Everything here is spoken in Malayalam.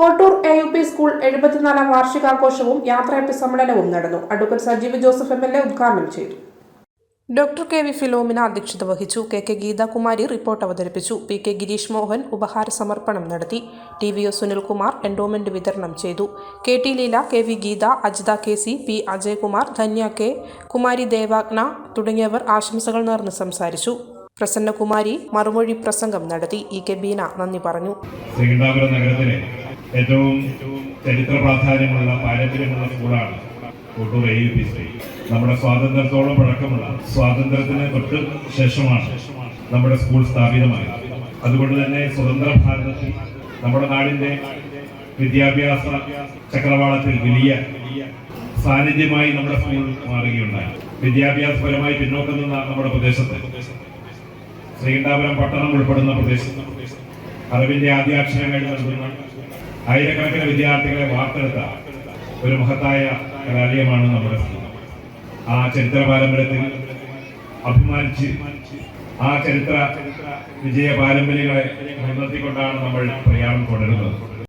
Kottur A U P school എഴുപത്തിനാലാം വാർഷികാഘോഷവും യാത്രയപ്പ് സമ്മേളനവും നടന്നു. Advocate Sajeev Joseph M L A ഉദ്ഘാടനം ചെയ്തു. ഡോക്ടർ കെ വി ഫിലോമിന അധ്യക്ഷത വഹിച്ചു. കെ കെ ഗീതാകുമാരി റിപ്പോർട്ട് അവതരിപ്പിച്ചു. പി കെ ഗിരീഷ് മോഹൻ ഉപഹാര സമർപ്പണം നടത്തി. T V O Sunilkumar endowment വിതരണം ചെയ്തു. K T Leela K V Geetha Ajitha K C P Ajayakumar Dhanya K Kumari Devagna തുടങ്ങിയവർ ആശംസകൾ നേർന്ന് സംസാരിച്ചു. പ്രസന്നകുമാരി മറുമൊഴി പ്രസംഗം നടത്തി. ഇ കെ ബീന നന്ദി പറഞ്ഞു. ശ്രീകണ്ഠാപുരം നഗരത്തിലെ ഏറ്റവും ചരിത്ര പ്രാധാന്യമുള്ള പാരമ്പര്യമുള്ള സ്കൂളാണ് Kottur A U P C നമ്മുടെ സ്വാതന്ത്ര്യത്തോളം പഴക്കമുള്ള സ്വാതന്ത്ര്യത്തിന് തൊട്ട് ശേഷമാണ് നമ്മുടെ സ്കൂൾ സ്ഥാപിതമായത്. അതുകൊണ്ട് തന്നെ സ്വതന്ത്ര ഭാരതത്തിൽ നമ്മുടെ നാടിന്റെ വിദ്യാഭ്യാസ ചക്രവാളത്തിൽ വലിയ സാന്നിധ്യമായി നമ്മുടെ സ്കൂൾ മാറുകയുണ്ടായി. വിദ്യാഭ്യാസപരമായി പിന്നോക്കം നിന്ന നമ്മുടെ പ്രദേശത്ത് ശ്രീകണ്ഠാപുരം പട്ടണം ഉൾപ്പെടുന്ന പ്രദേശത്ത് അറിവിന്റെ ആദ്യാക്ഷരങ്ങൾ നൽകുന്ന ആയിരക്കണക്കിന് വിദ്യാർത്ഥികളെ വാർത്തെടുത്ത ഒരു മഹത്തായ കലാലയമാണ് നമ്മുടെ ആ ചരിത്ര പാരമ്പര്യത്തിൽ അഭിമാനിച്ച് ആ ചരിത്ര വിജയ പാരമ്പര്യങ്ങളെ മുൻനിർത്തിക്കൊണ്ടാണ് നമ്മൾ പ്രയാണം തുടരുന്നത്